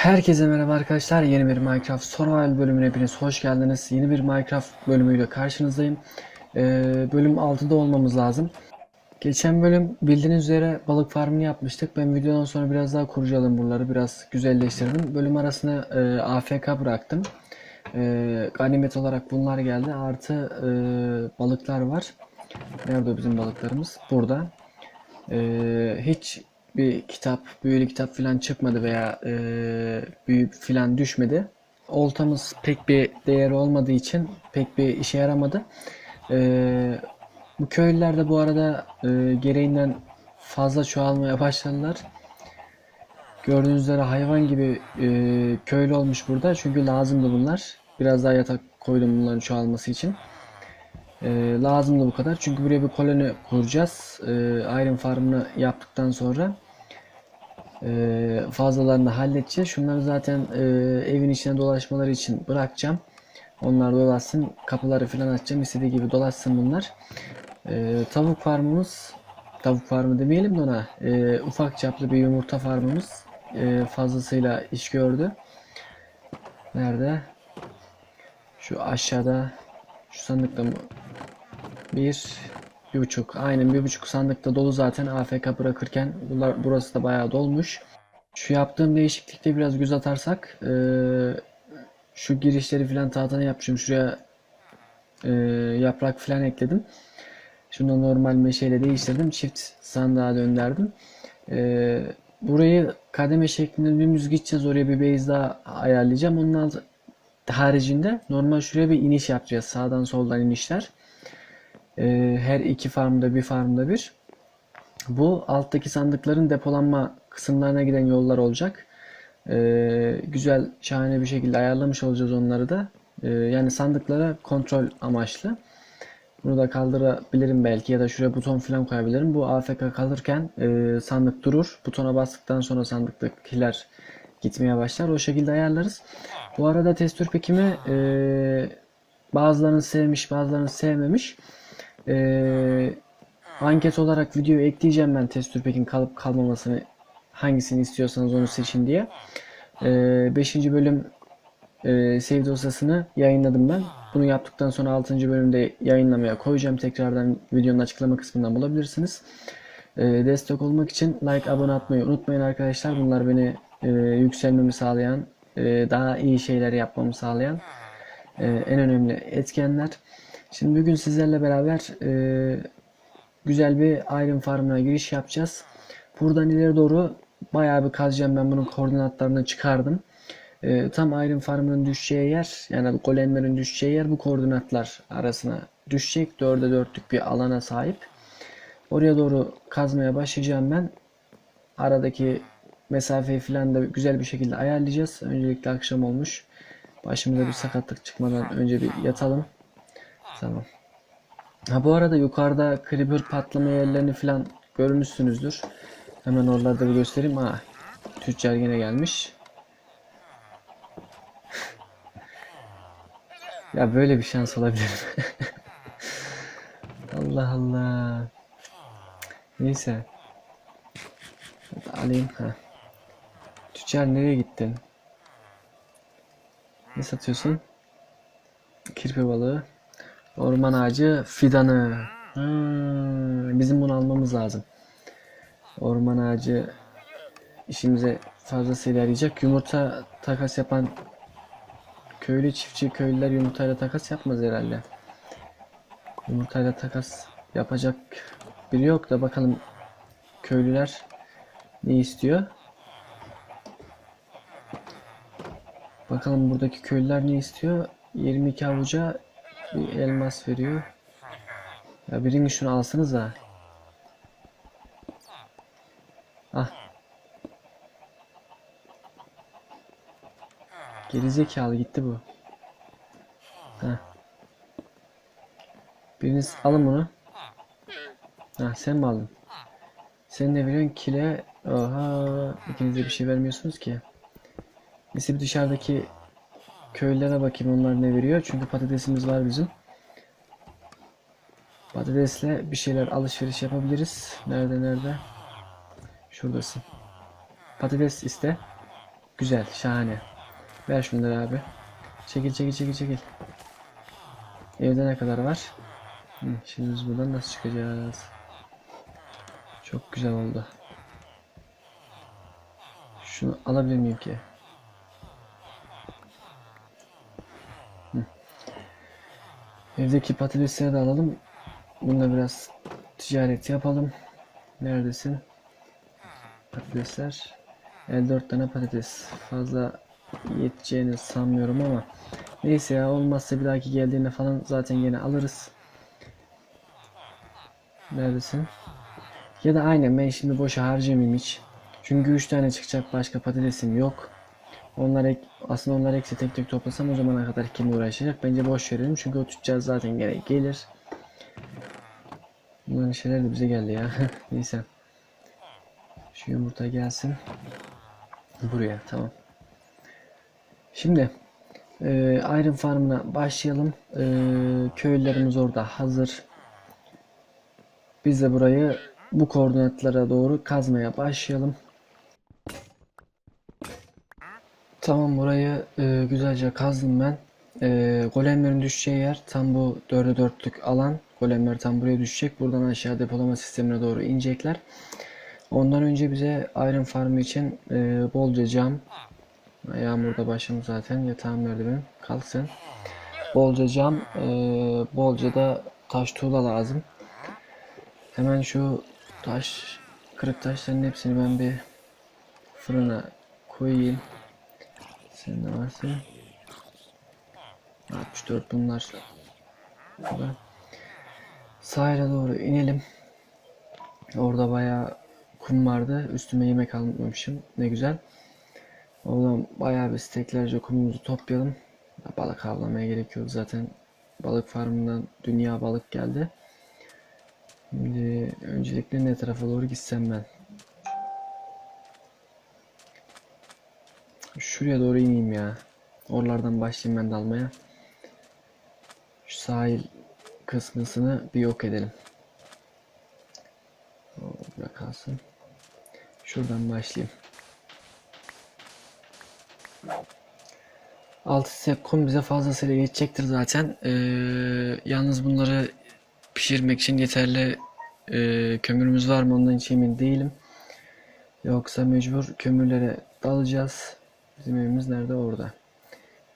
Herkese merhaba arkadaşlar. Yeni bir Minecraft Survival bölümüne hepiniz hoş geldiniz. Yeni bir Minecraft bölümüyle karşınızdayım. Ee, bölüm 6'da olmamız lazım. Geçen bölüm bildiğiniz üzere balık farmını yapmıştık. Ben videodan sonra biraz daha kurcaladım buraları. Biraz güzelleştirdim. Bölüm arasına e, AFK bıraktım. E, ganimet olarak bunlar geldi. Artı e, balıklar var. Nerede bizim balıklarımız? Burada. Ee, hiç bir kitap, büyülü kitap falan çıkmadı veya e, büyü falan düşmedi. Oltamız pek bir değeri olmadığı için pek bir işe yaramadı. Ee, bu köylüler de bu arada e, gereğinden fazla çoğalmaya başladılar. Gördüğünüz üzere hayvan gibi e, köylü olmuş burada. Çünkü lazımdı bunlar. Biraz daha yatak koydum bunların çoğalması için. E, lazımdı bu kadar. Çünkü buraya bir koloni kuracağız. E, Iron Farm'ını yaptıktan sonra e, fazlalarını halledeceğiz. Şunları zaten e, evin içine dolaşmaları için bırakacağım. Onlar dolaşsın. Kapıları falan açacağım. İstediği gibi dolaşsın bunlar. E, tavuk farmımız tavuk farmı demeyelim de ona e, ufak çaplı bir yumurta farmımız e, fazlasıyla iş gördü. Nerede? Şu aşağıda şu sandıkta mı? Bir, bir buçuk. Aynen bir buçuk sandıkta dolu zaten AFK bırakırken. Bunlar, burası da bayağı dolmuş. Şu yaptığım değişiklikte biraz göz atarsak eee, şu girişleri filan tahtana yapmışım. Şuraya eee, yaprak filan ekledim. Şunu normal meşeyle değiştirdim. Çift sandığa döndürdüm. Eee, burayı kademe şeklinde dümdüz gideceğiz. Oraya bir base daha ayarlayacağım. Onun alt- haricinde normal şuraya bir iniş yapacağız. Sağdan soldan inişler. Ee, her iki farmda bir farmda bir. Bu alttaki sandıkların depolanma kısımlarına giden yollar olacak. Ee, güzel, şahane bir şekilde ayarlamış olacağız onları da. Ee, yani sandıklara kontrol amaçlı. Bunu da kaldırabilirim belki ya da şuraya buton falan koyabilirim. Bu AFK kalırken e, sandık durur. Butona bastıktan sonra sandıktakiler gitmeye başlar. O şekilde ayarlarız. Bu arada testür pekimi e, bazılarını sevmiş, bazılarını sevmemiş. E, anket olarak videoyu ekleyeceğim ben testür pekin kalıp kalmamasını hangisini istiyorsanız onu seçin diye. 5. bölüm e, save dosyasını yayınladım ben. Bunu yaptıktan sonra 6. bölümde yayınlamaya koyacağım. Tekrardan videonun açıklama kısmından bulabilirsiniz. E, destek olmak için like, abone atmayı unutmayın arkadaşlar. Bunlar beni e, yükselmemi sağlayan, e, daha iyi şeyler yapmamı sağlayan e, en önemli etkenler. Şimdi bugün sizlerle beraber e, güzel bir Iron Farm'ına giriş yapacağız. Buradan ileri doğru bayağı bir kazacağım. Ben bunun koordinatlarını çıkardım. E, tam Iron Farm'ın düşeceği yer yani golemlerin düşeceği yer bu koordinatlar arasına düşecek. Dörde dörtlük bir alana sahip. Oraya doğru kazmaya başlayacağım ben. Aradaki mesafeyi falan da güzel bir şekilde ayarlayacağız. Öncelikle akşam olmuş. Başımıza bir sakatlık çıkmadan önce bir yatalım. Tamam. Ha bu arada yukarıda creeper patlama yerlerini falan görmüşsünüzdür. Hemen oralarda bir göstereyim. Ha, tüccar yine gelmiş. ya böyle bir şans olabilir? Allah Allah. Neyse. Hadi alayım. Ha. Tüccar nereye gittin? Ne satıyorsun? Kirpi balığı. Orman ağacı fidanı. Hmm, bizim bunu almamız lazım. Orman ağacı işimize fazlasıyla yarayacak. Yumurta takas yapan köylü çiftçi köylüler yumurtayla takas yapmaz herhalde. Yumurtayla takas yapacak biri yok da bakalım köylüler ne istiyor? Bakalım buradaki köylüler ne istiyor? 22 avuca bir elmas veriyor. Ya birini şunu alsanız da. Ah. Gerizekalı gitti bu. Ha. Biriniz alın bunu. Ha sen mi aldın? Sen ne veriyorsun? Kile. Oha. İkiniz de bir şey vermiyorsunuz ki. Neyse bir dışarıdaki köylere bakayım onlar ne veriyor. Çünkü patatesimiz var bizim. Patatesle bir şeyler alışveriş yapabiliriz. Nerede nerede? Şuradasın. Patates iste. Güzel, şahane. Ver şunları abi. Çekil, çekil, çekil, çekil. Evde ne kadar var? Hı, şimdi biz buradan nasıl çıkacağız? Çok güzel oldu. Şunu alabilir miyim ki? Evdeki patatesleri de alalım. Bununla biraz ticaret yapalım. Neredesin? Patatesler. 54 tane patates. Fazla yeteceğini sanmıyorum ama neyse ya olmazsa bir dahaki geldiğinde falan zaten yine alırız. Neredesin? Ya da aynen ben şimdi boşa harcamayayım hiç. Çünkü 3 tane çıkacak başka patatesim yok. Onlar ek, aslında onlar ekse tek tek toplasam o zamana kadar kim uğraşacak? Bence boş verelim çünkü o tüccar zaten gene gelir. Bunların şeyler de bize geldi ya. Neyse. Şu yumurta gelsin. Buraya tamam. Şimdi e, Iron Farm'ına başlayalım. E, köylülerimiz orada hazır. Biz de burayı bu koordinatlara doğru kazmaya başlayalım. Tamam burayı e, güzelce kazdım ben. E, golemlerin düşeceği yer tam bu 4'e 4'lük alan. Golemler tam buraya düşecek. Buradan aşağı depolama sistemine doğru inecekler. Ondan önce bize Iron Farm için e, bolca cam. Yağmurda başım zaten. Yatağım nerede benim? Kalk. Bolca cam. e, bolca da taş tuğla lazım. Hemen şu taş kırık taşların hepsini ben bir fırına koyayım. Sen de varsın. 64 bunlar. Burada. Sahile doğru inelim. Orada bayağı kum vardı. Üstüme yemek almamışım. Ne güzel. Oradan bayağı bir steklerce kumumuzu toplayalım. Balık avlamaya gerek yok zaten. Balık farmından dünya balık geldi. Şimdi öncelikle ne tarafa doğru gitsem ben. Şuraya doğru ineyim ya. Oralardan başlayayım ben dalmaya. Şu sahil kısmısını bir yok edelim. Burada. Şuradan başlayayım. Altı step kum bize fazlasıyla yetecektir zaten. Ee, yalnız bunları pişirmek için yeterli e, kömürümüz var mı ondan hiç emin değilim. Yoksa mecbur kömürlere dalacağız. Bizim evimiz nerede? Orada.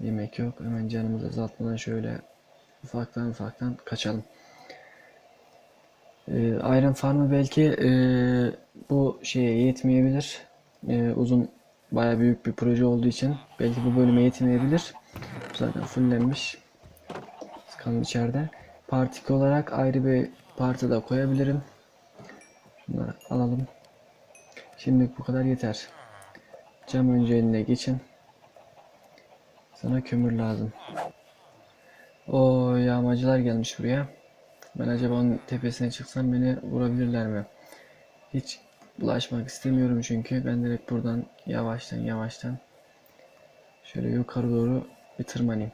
Yemek yok. Hemen canımızı azaltmadan şöyle ufaktan ufaktan kaçalım. Ee, Iron Farm'ı belki e, bu şeye yetmeyebilir. E, uzun baya büyük bir proje olduğu için belki bu bölüme yetmeyebilir. Zaten fullenmiş. Kalın içeride. Partik olarak ayrı bir parti da koyabilirim. Şunları alalım. Şimdi bu kadar yeter. Cam önce eline geçin. Sana kömür lazım. O yağmacılar gelmiş buraya. Ben acaba onun tepesine çıksam beni vurabilirler mi? Hiç bulaşmak istemiyorum çünkü ben direkt buradan yavaştan yavaştan şöyle yukarı doğru bir tırmanayım.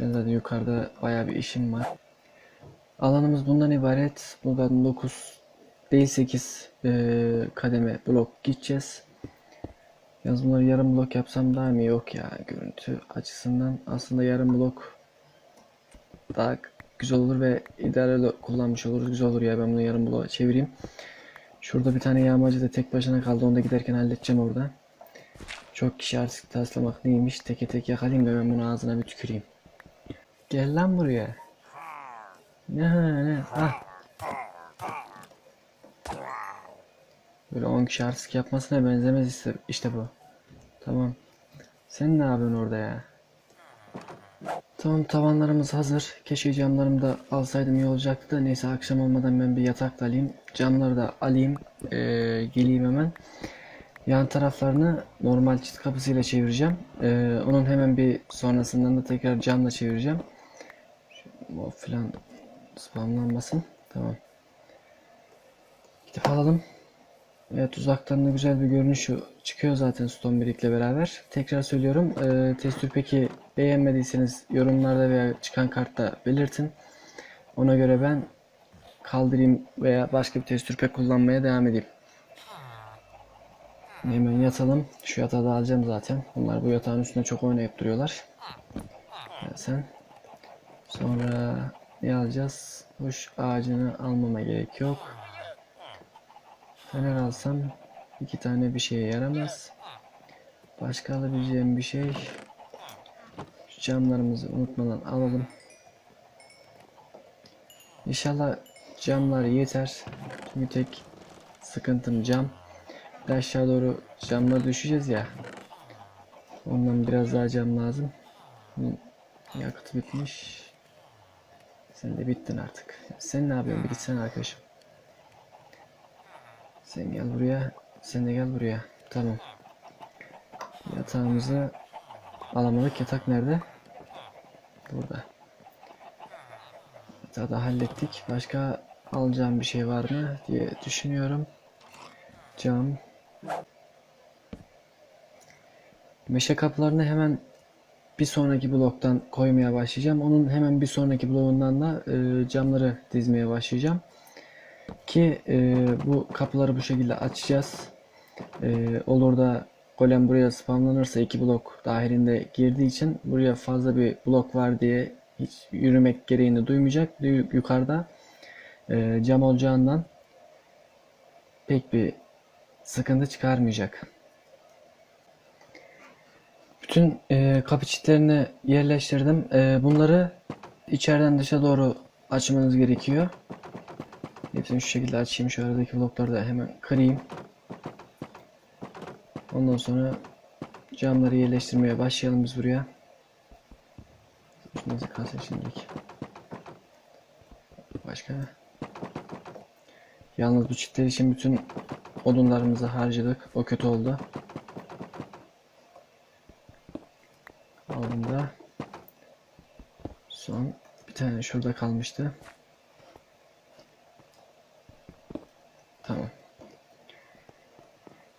Ben zaten yukarıda bayağı bir işim var. Alanımız bundan ibaret. Buradan 9 değil 8 eee, kademe blok gideceğiz. Yalnız bunları yarım blok yapsam daha mı yok ya görüntü açısından. Aslında yarım blok daha güzel olur ve idare kullanmış oluruz. Güzel olur ya ben bunu yarım bloğa çevireyim. Şurada bir tane yağmacı da tek başına kaldı. Onu da giderken halledeceğim orada. Çok kişi artık taslamak neymiş. Teke tek yakalayayım da ben bunu ağzına bir tüküreyim. Gel lan buraya. Ne ha ne ah. Böyle 10 kişi artistik yapmasına benzemez işte, işte bu. Tamam. Sen ne yapıyorsun orada ya? Tamam tavanlarımız hazır. Keşke camlarımı da alsaydım iyi olacaktı da neyse akşam olmadan ben bir yatak da alayım. Camları da alayım. Ee, geleyim hemen. Yan taraflarını normal çift kapısıyla çevireceğim. Ee, onun hemen bir sonrasından da tekrar camla çevireceğim. O filan spamlanmasın. Tamam. Gidip alalım. Evet uzaktan da güzel bir görünüş çıkıyor zaten Stone Brick'le beraber. Tekrar söylüyorum. E, testür peki beğenmediyseniz yorumlarda veya çıkan kartta belirtin. Ona göre ben kaldırayım veya başka bir testürpe kullanmaya devam edeyim. Hemen yatalım. Şu yatağı da alacağım zaten. Bunlar bu yatağın üstünde çok oynayıp duruyorlar. Sen. Sonra ne alacağız? Kuş ağacını almama gerek yok. Fener alsam iki tane bir şeye yaramaz. Başka alabileceğim bir şey. Şu camlarımızı unutmadan alalım. İnşallah camlar yeter. Çünkü tek sıkıntım cam. Bir aşağı doğru camlar düşeceğiz ya. Ondan biraz daha cam lazım. Yakıt bitmiş. Sen de bittin artık. Sen ne yapıyorsun? Bir gitsene arkadaşım. Sen gel buraya. Sen de gel buraya. Tamam. Yatağımızı alamadık. Yatak nerede? Burada. Yatağı da hallettik. Başka alacağım bir şey var mı diye düşünüyorum. Cam. Meşe kapılarını hemen bir sonraki bloktan koymaya başlayacağım. Onun hemen bir sonraki bloğundan da e, camları dizmeye başlayacağım. Ki e, bu kapıları bu şekilde açacağız. E, olur da golem buraya spamlanırsa iki blok dahilinde girdiği için buraya fazla bir blok var diye hiç yürümek gereğini duymayacak. Yu- Yukarıda e, cam olacağından pek bir sıkıntı çıkarmayacak. Bütün e, kapı çitlerini yerleştirdim. E, bunları içeriden dışa doğru açmanız gerekiyor. Hepsini şu şekilde açayım. Şu aradaki blokları da hemen kırayım. Ondan sonra camları yerleştirmeye başlayalım biz buraya. Şunu kalsın şimdilik. Başka? Yalnız bu çitler için bütün odunlarımızı harcadık. O kötü oldu. Aldım da. Son bir tane şurada kalmıştı. Tamam.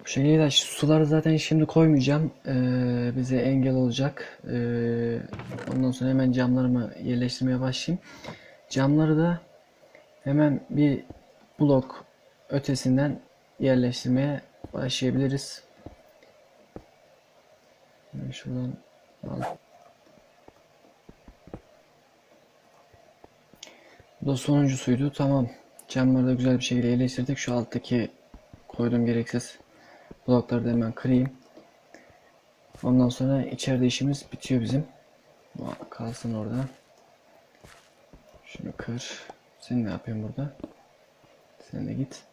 Şekilde şu suları zaten şimdi koymayacağım. Ee, bize engel olacak. Ee, ondan sonra hemen camlarımı yerleştirmeye başlayayım. Camları da hemen bir blok ötesinden yerleştirmeye başlayabiliriz. Şuradan. Bu da sonuncusuydu. Tamam. Camları da güzel bir şekilde yerleştirdik. Şu alttaki koyduğum gereksiz blokları da hemen kırayım. Ondan sonra içeride işimiz bitiyor bizim. Kalsın orada. Şunu kır. Sen ne yapıyorsun burada? Sen de git.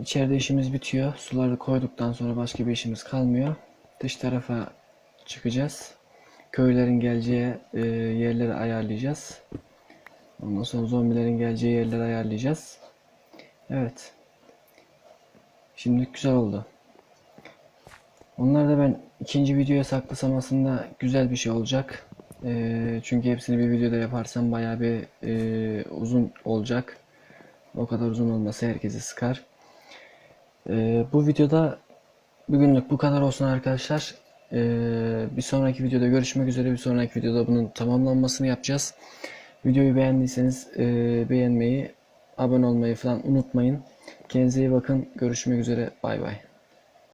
İçeride işimiz bitiyor. Suları koyduktan sonra başka bir işimiz kalmıyor. Dış tarafa çıkacağız. Köylerin geleceği e, yerleri ayarlayacağız. Ondan sonra zombilerin geleceği yerleri ayarlayacağız. Evet. Şimdi güzel oldu. Onlar da ben ikinci videoya saklasam aslında güzel bir şey olacak. Ee, çünkü hepsini bir videoda yaparsam bayağı bir e, uzun olacak. O kadar uzun olması herkesi sıkar. Ee, bu videoda bugünlük bu kadar olsun arkadaşlar. Ee, bir sonraki videoda görüşmek üzere. Bir sonraki videoda bunun tamamlanmasını yapacağız. Videoyu beğendiyseniz e, beğenmeyi, abone olmayı falan unutmayın. Kendinize iyi bakın. Görüşmek üzere. Bay bay.